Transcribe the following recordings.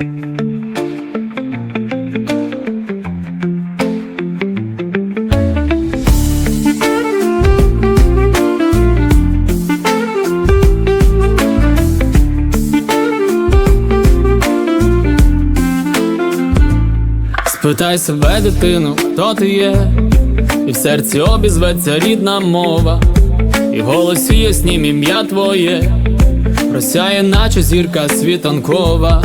Спитай себе, дитину, хто ти є, і в серці обізветься рідна мова, і в голосі яснім ім'я твоє, просяє, наче зірка світанкова,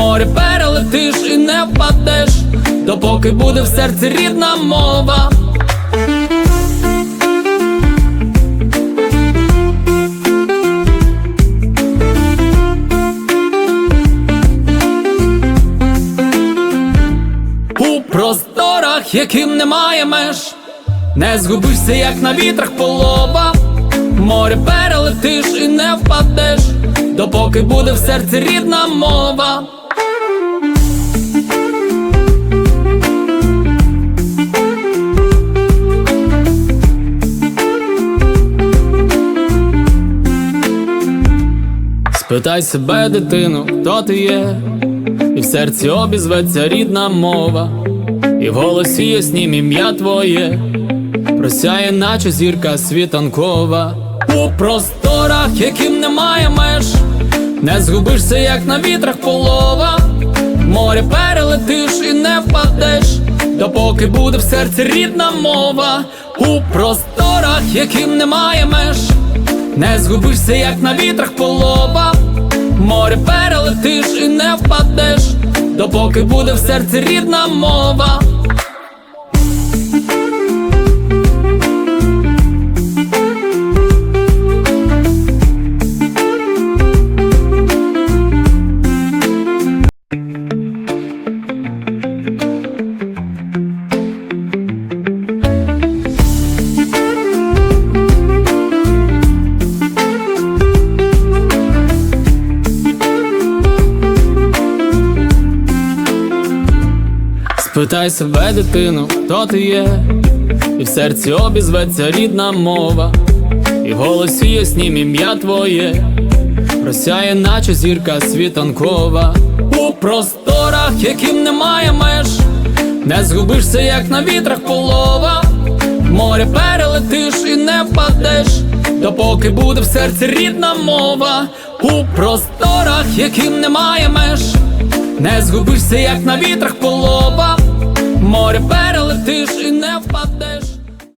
море перелетиш і не впадеш, допоки буде в серці рідна мова. У просторах, яким немає меж, не згубишся, як на вітрах полова, море перелетиш і не впадеш, допоки буде в серці рідна мова. Спитай себе, дитину, хто ти є, і в серці обізветься рідна мова, і в голосі яснім ім'я твоє, просяє, наче зірка світанкова, у просторах, яким немає меж, не згубишся, як на вітрах полова, море перелетиш і не впадеш, допоки буде в серці рідна мова, у просторах, яким немає меж. Не згубишся, як на вітрах полова, море перелетиш і не впадеш, допоки буде в серці рідна мова. Спитай себе, дитину, хто ти є, і в серці обізветься рідна мова, і в голосі яснім ім'я твоє, просяє, наче зірка світанкова, у просторах, яким немає меж, не згубишся, як на вітрах полова, море перелетиш і не впадеш, допоки буде в серці рідна мова, у просторах, яким немає меж. Не згубишся, як на вітрах полова, море перелетиш і не впадеш.